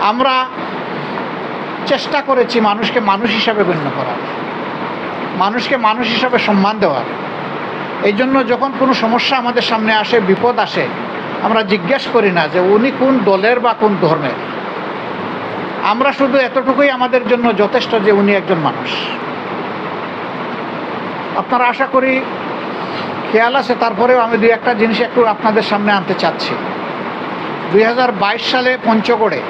আমরা চেষ্টা করেছি মানুষকে মানুষ হিসাবে গণ্য করার। মানুষকে মানুষ হিসাবে সম্মান দেওয়ার। এই জন্য যখন কোনো সমস্যা আমাদের সামনে আসে, বিপদ আসে, আমরা জিজ্ঞেস করি না যে উনি কোন দলের বা কোন ধর্মের। আমরা শুধু এতটুকুই আমাদের জন্য যথেষ্ট যে উনি একজন মানুষ। আপনারা আশা করি খেয়াল আছে, তারপরেও আমি দুই একটা জিনিস একটু আপনাদের সামনে আনতে চাচ্ছি। দুই হাজার বাইশ সালে পঞ্চগড়ে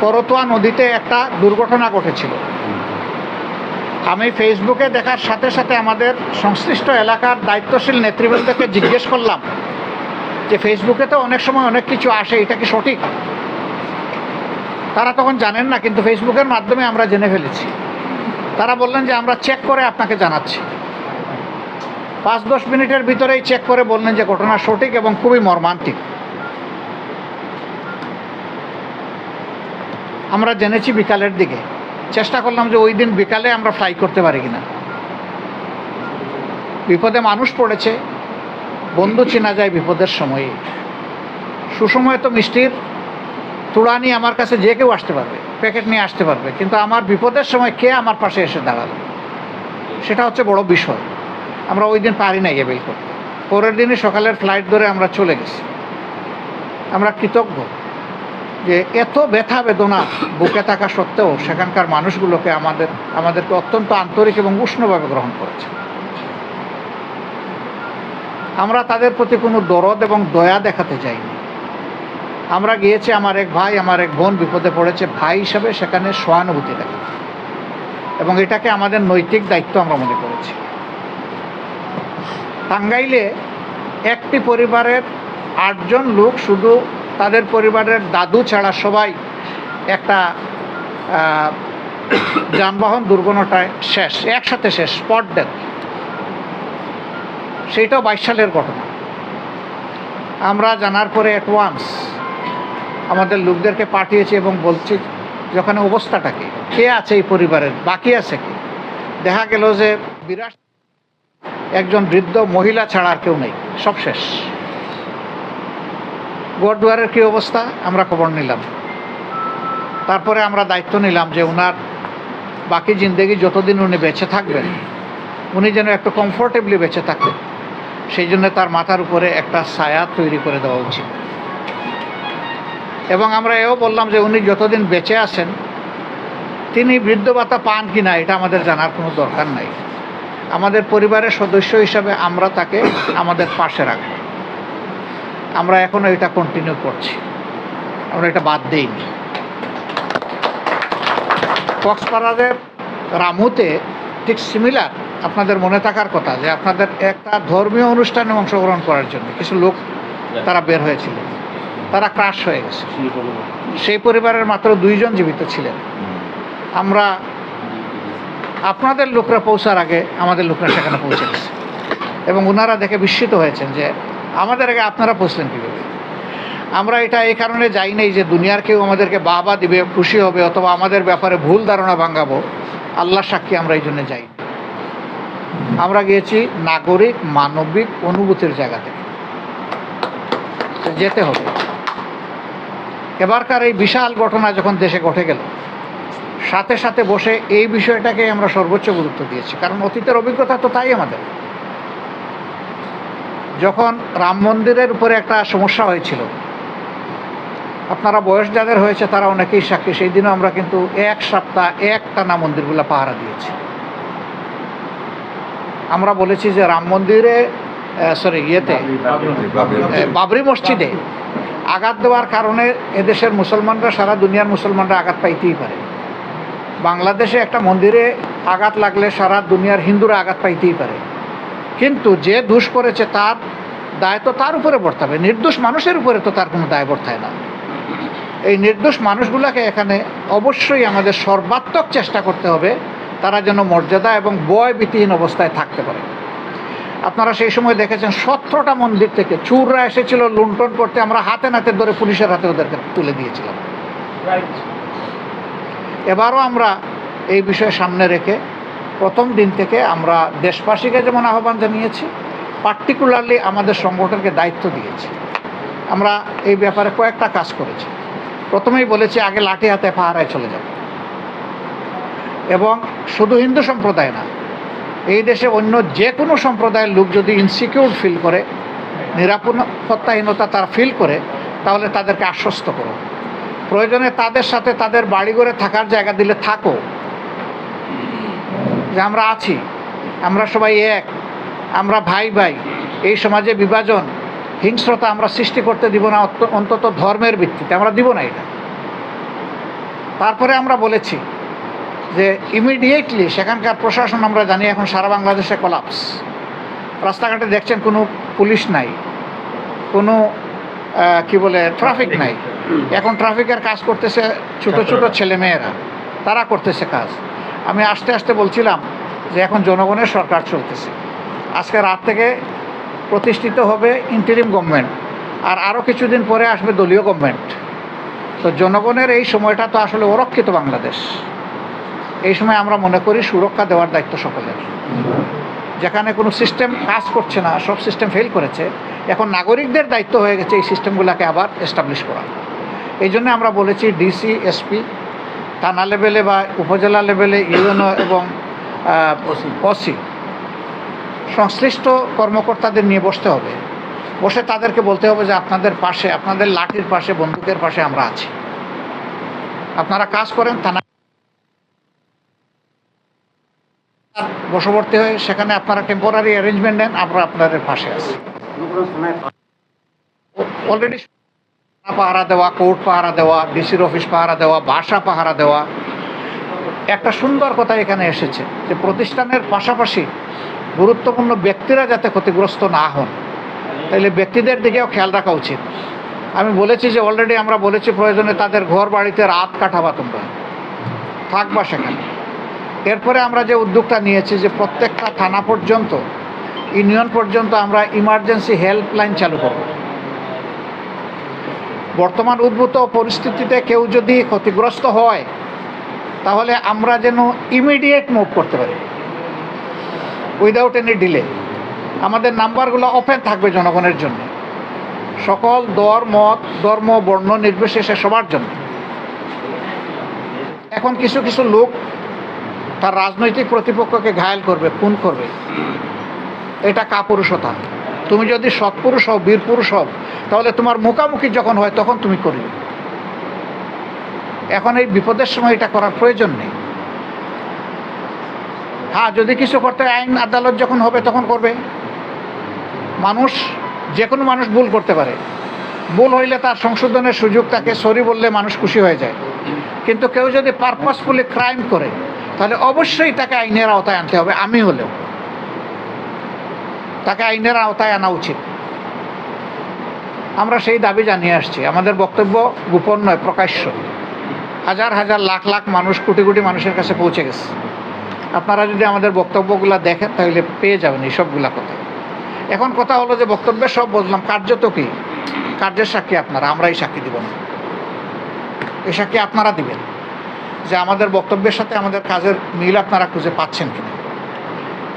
করতোয়া নদীতে একটা দুর্ঘটনা ঘটেছিল। আমি ফেসবুকে দেখার সাথে সাথে আমাদের সংশ্লিষ্ট এলাকার দায়িত্বশীল নেতৃবৃন্দকে জিজ্ঞেস করলাম যে ফেসবুকে তো অনেক সময় অনেক কিছু আসে, এটা কি সঠিক? তারা তখন জানেন না, কিন্তু ফেসবুকের মাধ্যমে আমরা জেনে ফেলেছি। তারা বললেন যে আমরা চেক করে আপনাকে জানাচ্ছি। পাঁচ দশ মিনিটের ভিতরেই চেক করে বললেন যে ঘটনা সঠিক এবং খুবই মর্মান্তিক। আমরা জেনেছি বিকালের দিকে। চেষ্টা করলাম যে ওই দিন বিকালে আমরা ফ্লাই করতে পারি কিনা। বিপদে মানুষ পড়েছে, বন্ধু চেনা যায় বিপদের সময়ে। সুসময়ে তো মিষ্টির তুড়া নিয়ে আমার কাছে যে কেউ আসতে পারবে, প্যাকেট নিয়ে আসতে পারবে, কিন্তু আমার বিপদের সময় কে আমার পাশে এসে দাঁড়াল? সেটা হচ্ছে বড় বিষয়। আমরা ওই দিন পারি না বেল করতে। পরের দিনই সকালের ফ্লাইট ধরে আমরা চলে গেছি। আমরা কৃতজ্ঞ। যে এত ব্যথা বেদনা বুকে থাকা সত্ত্বেও সেখানকার মানুষগুলোকে আমাদের, আমাদেরকে অত্যন্ত আন্তরিক এবং উষ্ণভাবে গ্রহণ করেছে। আমরা তাদের প্রতি কোনো দরদ এবং দয়া দেখাতে চাইনি আমরা গিয়েছি, আমার এক ভাই, আমার এক বোন বিপদে পড়েছে, ভাই হিসাবে সেখানে সহানুভূতি দেখা এবং এটাকে আমাদের নৈতিক দায়িত্ব আমরা মনে করেছি। টাঙ্গাইলে একটি পরিবারের আটজন লোক শুধু তাদের পরিবারের দাদু ছাড়া সবাই একটা যানবাহন দুর্ঘটনায় শেষ, একসাথে শেষ স্পট ডেথ সেইটাও বাইশ সালের ঘটনা। আমরা জানার পরে অ্যাডভান্স আমাদের লোকদেরকে পাঠিয়েছি এবং বলছি যে ওখানে অবস্থাটা কি? কে আছে এই পরিবারের? বাকি আছে কি? দেখা গেল যে বিরাট, একজন বৃদ্ধ, মহিলা ছাড়া আর কেউ নেই। সব শেষ। গোয়ারদুয়ারের কী অবস্থা? আমরা খবর নিলাম। তারপরে আমরা দায়িত্ব নিলাম যে ওনার বাকি জিন্দেগি যতদিন উনি বেঁচে থাকবেন, উনি যেন একটু কমফোর্টেবলি বেঁচে থাকতেন সেই জন্য তার মাথার উপরে একটা ছায়া তৈরি করে দেওয়া উচিত। এবং আমরা এও বললাম যে উনি যতদিন বেঁচে আছেন, তিনি বৃদ্ধ ভাতা পান কি না, এটা আমাদের জানার কোনো দরকার নাই। আমাদের পরিবারের সদস্য হিসাবে আমরা তাকে আমাদের পাশে রাখব। আমরা এখনও এটা কন্টিনিউ করছি। আমরা এটা বাদ দেইনি। কক্সবাজারের রামুতে ঠিক সিমিলার আপনাদের মনে থাকার কথা যে আপনাদের একটা ধর্মীয় অনুষ্ঠানে অংশগ্রহণ করার জন্য কিছু লোক তারা বের হয়েছিল। তারা ক্রাশ হয়ে গেছে। সেই পরিবারের মাত্র দুইজন জীবিত ছিলেন। আমরা আপনাদের লোকরা পৌঁছার আগে আমাদের লোকরা সেখানে পৌঁছে গেছে। এবং ওনারা দেখে বিস্মিত হয়েছেন যে আমাদের আগে আপনারা পৌঁছলেন কীভাবে আমরা এটা এই কারণে যাই নাই যে দুনিয়ার কেউ আমাদেরকে বাবা দিবে, খুশি হবে, অথবা আমাদের ব্যাপারে ভুল ধারণা ভাঙাবো। আল্লাহ সাক্ষী আমরা এই জন্য যাই আমরা গিয়েছি নাগরিক মানবিক অনুভূতির জায়গা থেকে। যেতে হবে। এবারকার এই বিশাল ঘটনা যখন দেশে ঘটে গেল, সাথে সাথে বসে এই বিষয়টাকে আমরা সর্বোচ্চ গুরুত্ব দিয়েছি। কারণ অতীতের অভিজ্ঞতা তো তাই আমাদের। যখন রাম মন্দিরের উপরে একটা সমস্যা হয়েছিল আপনারা বয়স যাদের হয়েছে তারা অনেকেই সাক্ষী সেই দিনও আমরা কিন্তু এক সপ্তাহ এক টানা মন্দিরগুলো পাহারা দিয়েছি। আমরা বলেছি যে রাম মন্দিরে সরি ইয়েতে বাবরি মসজিদে আঘাত দেওয়ার কারণে এদেশের মুসলমানরা সারা দুনিয়ার মুসলমানরা আঘাত পাইতেই পারে। বাংলাদেশে একটা মন্দিরে আঘাত লাগলে সারা দুনিয়ার হিন্দুরা আঘাত পাইতেই পারে। কিন্তু যে দোষ করেছে তার দায় তো তার উপরে বর্তাবে। নির্দোষ মানুষের উপরে তো তার কোনো দায় বর্তায় না। এই নির্দোষ মানুষগুলোকে এখানে অবশ্যই আমাদের সর্বাত্মক চেষ্টা করতে হবে তারা যেন মর্যাদা এবং বয় ভীতিহীন অবস্থায় থাকতে পারে। আপনারা সেই সময় দেখেছেন সতেরোটা মন্দির থেকে চুররা এসেছিল লুণ্ঠন করতে আমরা হাতে নাতে ধরে পুলিশের হাতে ওদেরকে তুলে দিয়েছিলাম। এবারও আমরা এই বিষয়ে সামনে রেখে প্রথম দিন থেকে আমরা দেশবাসীকে যেমন আহ্বান জানিয়েছি পার্টিকুলারলি আমাদের সংগঠনকে দায়িত্ব দিয়েছি। আমরা এই ব্যাপারে কয়েকটা কাজ করেছি। প্রথমেই বলেছি, আগে লাঠি হাতে পাহারায় চলে যাব। এবং শুধু হিন্দু সম্প্রদায় না, এই দেশে অন্য যে কোনো সম্প্রদায়ের লোক যদি ইনসিকিউর ফিল করে, নিরাপত্তাহীনতা তারা ফিল করে, তাহলে তাদেরকে আশ্বস্ত করো। প্রয়োজনে তাদের সাথে তাদের বাড়িঘরে থাকার জায়গা দিলে থাকো। যে আমরা আছি আমরা সবাই এক আমরা ভাই ভাই এই সমাজে বিভাজন হিংস্রতা আমরা সৃষ্টি করতে দিব না অন্তত ধর্মের ভিত্তিতে আমরা দিব না এটা। তারপরে আমরা বলেছি যে ইমিডিয়েটলি সেখানকার প্রশাসন আমরা জানি এখন সারা বাংলাদেশে কলাপস রাস্তাঘাটে দেখছেন কোনো পুলিশ নাই কোনো কি বলে ট্রাফিক নাই। এখন ট্রাফিকের কাজ করতেছে ছোট ছোট ছেলে মেয়েরা তারা করতেছে কাজ। আমি আস্তে আস্তে বলছিলাম যে এখন জনগণের সরকার চলতেছে। আজকে রাত থেকে প্রতিষ্ঠিত হবে ইন্টারিম গভর্নমেন্ট আর আরও কিছুদিন পরে আসবে দলীয় গভর্নমেন্ট তো জনগণের এই সময়টা তো আসলে অরক্ষিত বাংলাদেশ। এই সময় আমরা মনে করি সুরক্ষা দেওয়ার দায়িত্ব সকলের। যেখানে কোনো সিস্টেম কাজ করছে না, সব সিস্টেম ফেল করেছে, এখন নাগরিকদের দায়িত্ব হয়ে গেছে এই সিস্টেমগুলোকে আবার এস্টাবলিশ করা। এই জন্য আমরা বলেছি ডিসি এসপি থানা লেভেলে বা উপজেলা লেভেলে ইউএনও এবং ওসি। সংশ্লিষ্ট কর্মকর্তাদের নিয়ে বসতে হবে। বসে তাদেরকে বলতে হবে যে আপনাদের পাশে আপনাদের লাঠির পাশে বন্দুকের পাশে আমরা আছি। আপনারা কাজ করেন থানা বশবর্তী হয়ে সেখানে আপনারা টেম্পোরারি অ্যারেঞ্জমেন্ট নেন আমরা আপনাদের পাশে আছি। অলরেডি পাহারা দেওয়া, কোর্ট পাহারা দেওয়া, ডিসির অফিস পাহারা দেওয়া, বাসা পাহারা দেওয়া। একটা সুন্দর কথা এখানে এসেছে যে প্রতিষ্ঠানের পাশাপাশি গুরুত্বপূর্ণ ব্যক্তিরা যাতে ক্ষতিগ্রস্ত না হন তাইলে ব্যক্তিদের দিকেও খেয়াল রাখা উচিত। আমি বলেছি যে অলরেডি আমরা বলেছি প্রয়োজনে তাদের ঘর বাড়িতে রাত কাটাবা তোমরা। থাকবা সেখানে। এরপরে আমরা যে উদ্যোগটা নিয়েছি যে প্রত্যেকটা থানা পর্যন্ত, ইউনিয়ন পর্যন্ত আমরা ইমার্জেন্সি হেল্পলাইন চালু করব। বর্তমান উদ্ভূত পরিস্থিতিতে কেউ যদি ক্ষতিগ্রস্ত হয়, তাহলে আমরা যেন ইমিডিয়েট মুভ করতে পারি। উইদাউট এনি ডিলে আমাদের নাম্বারগুলো ওপেন থাকবে জনগণের জন্য। সকল দর, মত, ধর্ম, বর্ণ নির্বিশেষে সবার জন্য। এখন কিছু কিছু লোক তার রাজনৈতিক প্রতিপক্ষকে ঘায়াল করবে, খুন করবে। এটা কাপুরুষতা। তুমি যদি সৎপুরুষ হও বীর পুরুষ হও, তাহলে তোমার মুখামুখি যখন হয় তখন তুমি করবে এখন এই বিপদের সময় এটা করার প্রয়োজন নেই। হ্যাঁ যদি কিছু করতে আইন আদালত যখন হবে তখন করবে। মানুষ যে কোনো মানুষ ভুল করতে পারে। ভুল হইলে তার সংশোধনের সুযোগ তাকে সরি বললে মানুষ খুশি হয়ে যায়। কিন্তু কেউ যদি পারপাসফুলি ক্রাইম করে, তাহলে অবশ্যই তাকে আইনের আওতায় আনতে হবে, আমি হলেও। তাকে আইনের আওতায় আনা উচিত। আমরা সেই দাবি জানিয়ে আসছি। আমাদের বক্তব্য গোপন নয়, প্রকাশ্য। হাজার হাজার লাখ লাখ মানুষ, কোটি কোটি মানুষের কাছে পৌঁছে গেছে। আপনারা যদি আমাদের বক্তব্যগুলো দেখেন, তাহলে পেয়ে যাবেন এই সবগুলা কথা। এখন কথা হলো যে বক্তব্যে সব বুঝলাম কার্য তো কি? কার্যের সাক্ষী আপনারা, আমরাই সাক্ষী দিব না। এই সাক্ষী আপনারা দিবেন। যে আমাদের বক্তব্যের সাথে আমাদের কাজের মিল আপনারা খুঁজে পাচ্ছেন কিনা।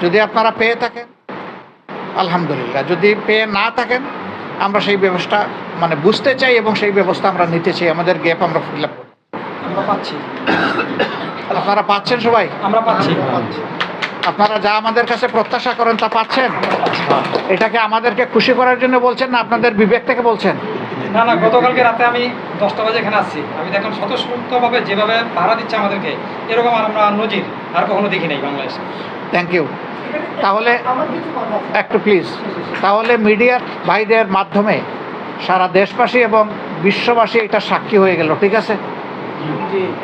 যদি আপনারা পেয়ে থাকেন আলহামদুলিল্লাহ। যদি পেয়ে না থাকেন আমরা সেই ব্যবস্থা মানে বুঝতে চাই এবং সেই ব্যবস্থা আমরা নিতে চাই। আমাদের গ্যাপ আমরা ফিল আপ আমরা পাচ্ছি। আপনারা পাচ্ছেন সবাই? আমরা পাচ্ছি। আপনারা যা আমাদের কাছে প্রত্যাশা করেন তা পাচ্ছেন? এটাকে আমাদেরকে খুশি করার জন্য বলছেন না আপনাদের বিবেক থেকে বলছেন? না না গতকালকে রাতে আমি দশটা বাজে এখানে আসছি। আমি দেখলাম স্বতঃস্ফূর্তভাবে যেভাবে ভাড়া দিচ্ছে আমাদেরকে এরকম আর আমরা নজির আর কখনো দেখি নাই বাংলাদেশে। থ্যাংক ইউ তাহলে একটু প্লিজ তাহলে মিডিয়ার ভাইদের মাধ্যমে সারা দেশবাসী এবং বিশ্ববাসী এটা সাক্ষী হয়ে গেল, ঠিক আছে?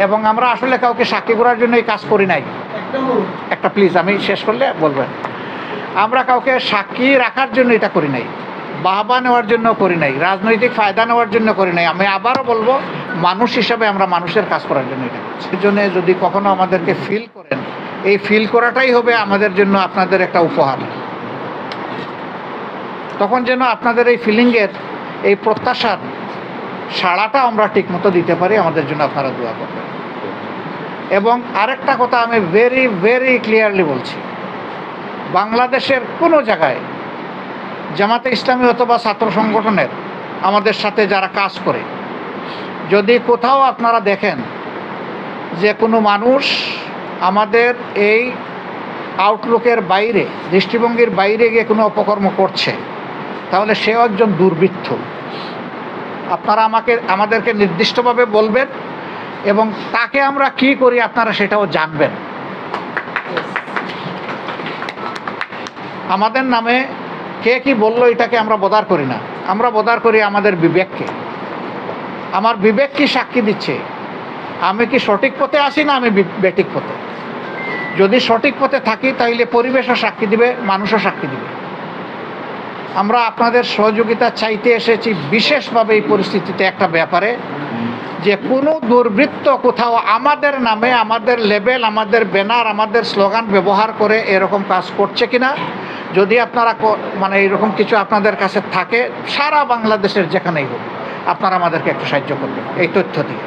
এবং আমরা আসলে কাউকে সাক্ষী করার জন্য এই কাজ করি নাই। একটা প্লিজ আমি শেষ করলে বলবেন। আমরা কাউকে সাক্ষী রাখার জন্য এটা করি নাই, বাহবা নেওয়ার জন্য করি নাই, রাজনৈতিক ফায়দা নেওয়ার জন্য করি নাই। আমি আবারও বলব, মানুষ হিসাবে আমরা মানুষের কাজ করার জন্য এটা করছি সেই জন্য যদি কখনো আমাদেরকে ফিল করেন এই ফিল করাটাই হবে আমাদের জন্য আপনাদের একটা উপহার। তখন যেন আপনাদের এই ফিলিংয়ের এই প্রত্যাশার সাড়াটা আমরা ঠিকমতো দিতে পারি, আমাদের জন্য আপনারা দোয়া করবেন। এবং আরেকটা কথা আমি ভেরি ভেরি ক্লিয়ারলি বলছি। বাংলাদেশের কোনো জায়গায় জামাতে ইসলামী অথবা ছাত্র সংগঠনের আমাদের সাথে যারা কাজ করে, যদি কোথাও আপনারা দেখেন যে কোনো মানুষ আমাদের এই আউটলুকের বাইরে, দৃষ্টিভঙ্গির বাইরে গিয়ে কোনো অপকর্ম করছে, তাহলে সেও একজন দুর্বৃত্ত। আপনারা আমাকে, আমাদেরকে নির্দিষ্টভাবে বলবেন এবং তাকে আমরা কি করি আপনারা সেটাও জানবেন। আমাদের নামে কে কি বলল এটাকে আমরা বদার করি না। আমরা বদার করি আমাদের বিবেককে। আমার বিবেক কি সাক্ষী দিচ্ছে? আমি কি সঠিক পথে আসি না আমি বেটিক পথে? যদি সঠিক পথে থাকি, তাইলে পরিবেশও সাক্ষী দিবে, মানুষও সাক্ষী দিবে। আমরা আপনাদের সহযোগিতা চাইতে এসেছি বিশেষভাবে এই পরিস্থিতিতে একটা ব্যাপারে, যে কোনো দুর্বৃত্ত কোথাও আমাদের নামে, আমাদের লেবেল আমাদের ব্যানার আমাদের স্লোগান ব্যবহার করে এরকম কাজ করছে কিনা, যদি আপনারা মানে এরকম কিছু আপনাদের কাছে থাকে, সারা বাংলাদেশের যেখানেই হোক, আপনারা আমাদেরকে একটু সাহায্য করবেন, এই তথ্য দিয়ে।